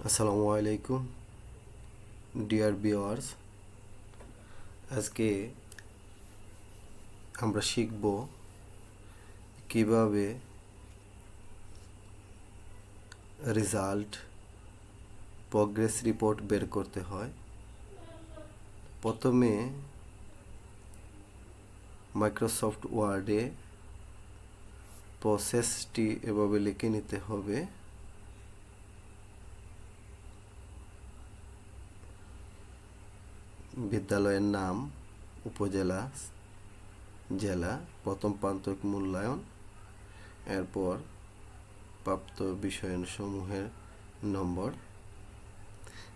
আসসালামু আলাইকুম, deer viewers আজকে আমরা শিখব কীভাবে রেজাল্ট, প্রগ্রেস রিপোর্ট বের করতে হয়। প্রথমে মাইক্রোসফট ওয়ার্ডে প্রসেসটি এভাবে লিখে নিতে হবে। বিদ্যালয়ের নাম উপজেলা, জেলা, প্রথম প্রান্তিক মূল্যায়ন, এরপর প্রাপ্ত বিষয়সমূহের নম্বর।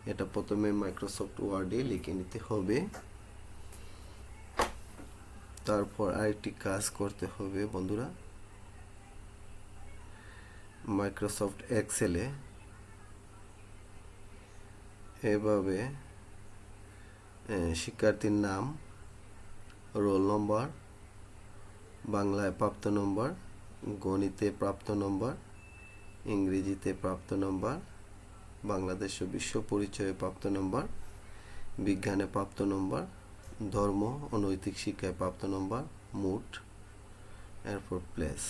এটা প্রথমে মাইক্রোসফট ওয়ার্ডে লিখে নিতে হবে। তারপর আরেকটি কাজ করতে হবে বন্ধুরা। মাইক্রোসফট এক্সেলে এভাবে শিক্ষার্থীর নাম, রোল নম্বর, বাংলায় প্রাপ্ত নম্বর, গণিতে প্রাপ্ত নম্বর, ইংরেজিতে প্রাপ্ত নম্বর, বাংলাদেশ বিশ্ব পরিচয়ে প্রাপ্ত নম্বর, বিজ্ঞানে প্রাপ্ত নম্বর, ধর্ম ও নৈতিক শিক্ষায় প্রাপ্ত নম্বর, মুট, এরপর প্লেস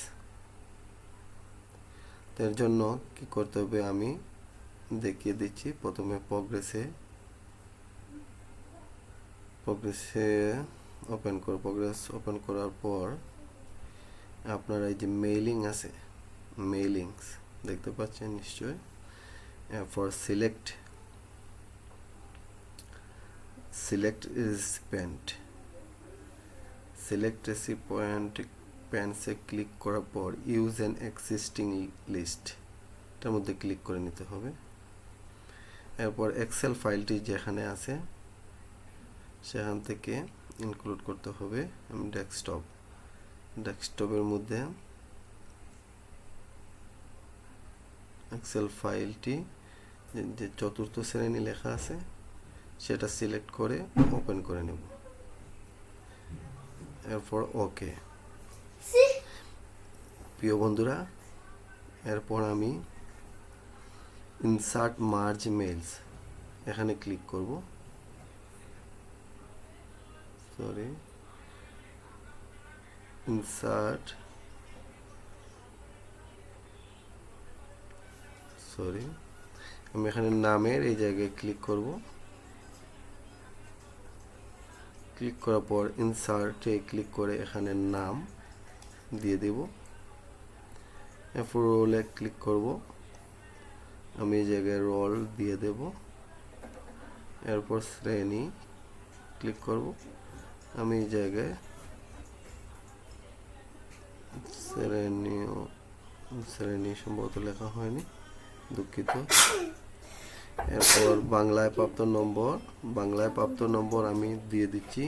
এর জন্য কি করতে হবে আমি দেখিয়ে দিচ্ছি। প্রথমে প্রগ্রেসে প্রগ্রেসে ওপেন করো প্রোগ্রেস ওপেন করার পর আপনার এই যে মেইলিং আছে মেইলিংস দেখতে পাচ্ছেন নিশ্চয় for select select recipient select recipient প্যান্সে click করার পর ইউজ অ্যান এক্সিস্টিং লিস্ট এটার মধ্যে ক্লিক করে নিতে হবে। এরপর এক্সেল ফাইলটি যেখানে আছে সেখান থেকে ইনক্লুড করতে হবে ডেস্কটপ ডেস্কটপের মধ্যে এক্সেল ফাইলটি যে চতুর্থ শ্রেণি লেখা আছে, সেটা সিলেক্ট করে ওপেন করে নেব। এরপর ওকে প্রিয় বন্ধুরা, এরপর আমি ইনসার্ট মার্জ মেলস এখানে ক্লিক করব। সরি ইনসার্ট সরি আমি এখানে নামের এই জায়গায় ক্লিক করব। ক্লিক করার পর ইনসার্টে ক্লিক করে এখানে নাম দিয়ে দেব। এরপর রোলে ক্লিক করব। আমি এই জায়গায় রোল দিয়ে দেব। এরপর শ্রেণি ক্লিক করব। আমি এই জায়গায় শ্রেণি শ্রেণি সম্ভবত লেখা হয়নি, দুঃখিত। এরপর বাংলায় প্রাপ্ত নম্বর, বাংলায় প্রাপ্ত নম্বর আমি দিয়ে দিচ্ছি।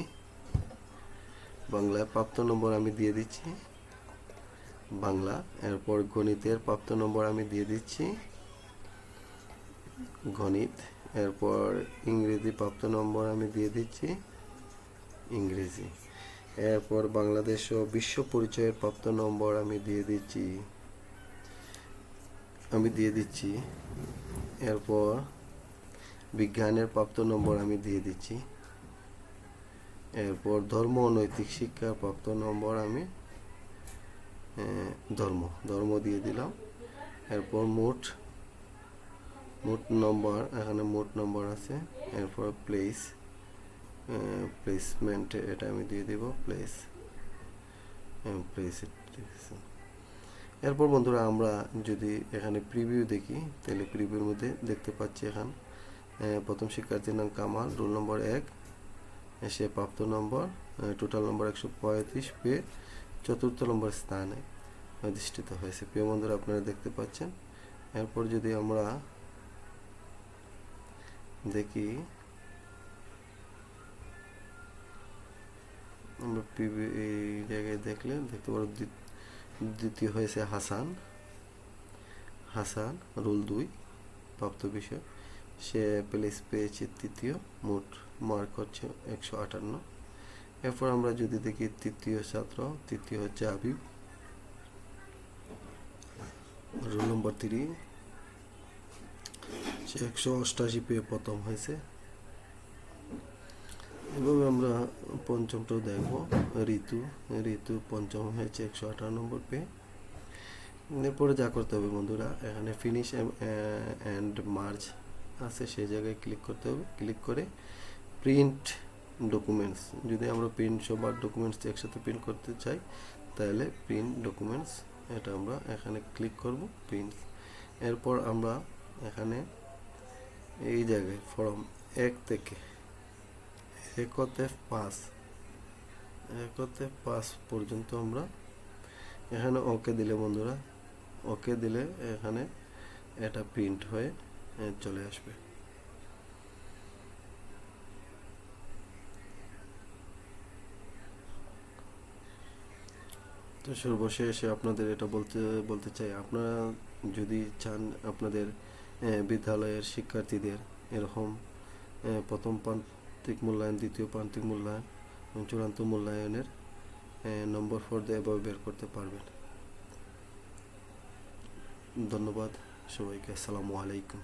বাংলায় প্রাপ্ত নম্বর আমি দিয়ে দিচ্ছি। বাংলা, এরপর গণিতের প্রাপ্ত নম্বর আমি দিয়ে দিচ্ছি। গণিত, এরপর ইংরেজি প্রাপ্ত নম্বর আমি দিয়ে দিচ্ছি। ইংরেজি। এরপর বাংলাদেশ ও বিশ্ব পরিচয়ের প্রাপ্ত নম্বর আমি দিয়ে দিচ্ছি। আমি দিয়ে দিচ্ছি। এরপর বিজ্ঞানের প্রাপ্ত নম্বর আমি দিয়ে দিচ্ছি। এরপর ধর্ম ও নৈতিক শিক্ষার প্রাপ্ত নম্বর আমি ধর্ম ধর্ম দিয়ে দিলাম। এরপর মোট মোট নম্বর, এখানে মোট নম্বর আছে। এরপর প্লেস প্লেসমেন্ট এটা আমি দিয়ে দেব প্লেস প্লেস এরপর বন্ধুরা আমরা যদি এখানে প্রিভিউ দেখি, তাহলে প্রিভিউর মধ্যে দেখতে পাচ্ছি এখান প্রথম শিক্ষার্থীর নাম কামাল রোল নম্বর এক সে প্রাপ্ত নম্বর টোটাল নম্বর একশো পঁয়ত্রিশ পেয়ে চতুর্থ নম্বর স্থানে অধিষ্ঠিত হয়েছে। প্রিয় বন্ধুরা, আপনারা দেখতে পাচ্ছেন। এরপর যদি আমরা দেখি আমরা এই জায়গায় দেখলে দেখতে পারো দ্বিতীয় হয়েছে হাসান। হাসান রোল দুই, প্রাপ্ত বিষয়। সে প্লেস পেয়েছে তৃতীয়, মোট মার্ক হচ্ছে একশো আটান্ন। এরপর আমরা যদি দেখি তৃতীয় ছাত্র, তৃতীয় হচ্ছে আবিব। রোল নম্বর থ্রি সে একশো অষ্টাশি পেয়ে প্রথম হয়েছে। এভাবে আমরা পঞ্চমটাও দেখব। ঋতু ঋতু পঞ্চম হয়েছে একশো নম্বর পেয়ে এরপরে যা করতে হবে বন্ধুরা, এখানে ফিনিশ অ্যান্ড মার্জ আছে সেই জায়গায় ক্লিক করতে হবে। ক্লিক করে প্রিন্ট ডকুমেন্টস যদি আমরা প্রিন্ট সবার ডকুমেন্টস একসাথে প্রিন্ট করতে চাই, তাহলে প্রিন্ট ডকুমেন্টস এটা আমরা এখানে ক্লিক করব প্রিন্ট এরপর আমরা এখানে এই জায়গায় ফর্ম এক থেকে একতে পাঁচ একতে পাঁচ পর্যন্ত আমরা এখানে ওকে দিলে বন্ধুরা, ওকে দিলে এখানে এটা প্রিন্ট হয়ে চলে আসবে। তো সর্বশেষে আপনাদের এটা বলতে বলতে চাই, আপনারা যদি চান আপনাদের বিদ্যালয়ের শিক্ষার্থীদের এরকম প্রথম প্রান্তিক মূল্যায়ন, দ্বিতীয় প্রান্তিক মূল্যায়ন এবং চূড়ান্ত মূল্যায়নের নম্বর ফর দিয়ে এভাবে বের করতে পারবেন। ধন্যবাদ সবাইকে। আসসালামু আলাইকুম।